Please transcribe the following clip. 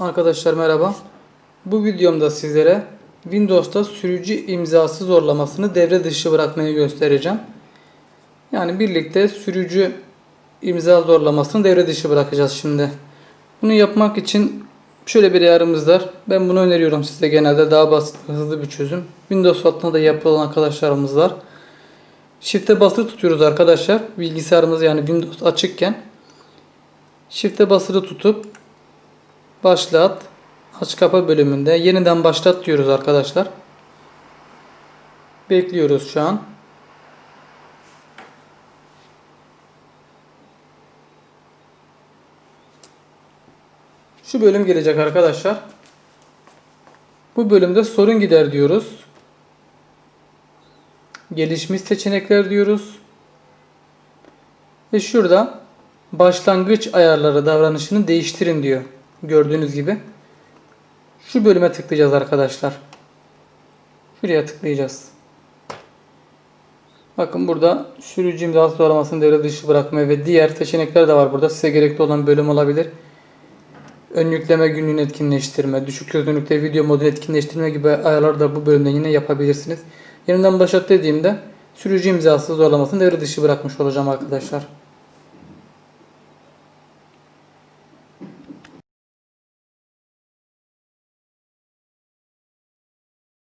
Arkadaşlar merhaba. Bu videomda sizlere Windows'ta sürücü imzası zorlamasını devre dışı bırakmayı göstereceğim. Yani birlikte sürücü imza zorlamasını devre dışı bırakacağız şimdi. Bunu yapmak için şöyle bir ayarımız var. Ben bunu öneriyorum size genelde daha basit hızlı bir çözüm. Windows altında da yapılan arkadaşlarımız var. Shift'e basılı tutuyoruz arkadaşlar. Bilgisayarımız yani Windows açıkken. Shift'e basılı tutup başlat aç kapa bölümünde yeniden başlat diyoruz arkadaşlar. Bekliyoruz şu an. Şu bölüm gelecek arkadaşlar. Bu bölümde sorun gider diyoruz. Gelişmiş seçenekler diyoruz. Ve şurada başlangıç ayarları davranışını değiştirin diyor. Gördüğünüz gibi. Şu bölüme tıklayacağız arkadaşlar. Şuraya tıklayacağız. Bakın burada sürücü imzası doğramasını devre dışı bırakma ve diğer seçenekler de var burada. Size gerekli olan bölüm olabilir. Ön yükleme günlüğünü etkinleştirme, düşük çözünürlükte video modunu etkinleştirme gibi ayarlar da bu bölümde yine yapabilirsiniz. Yeniden başlat dediğimde sürücü imzası zorlamasını devre dışı bırakmış olacağım arkadaşlar.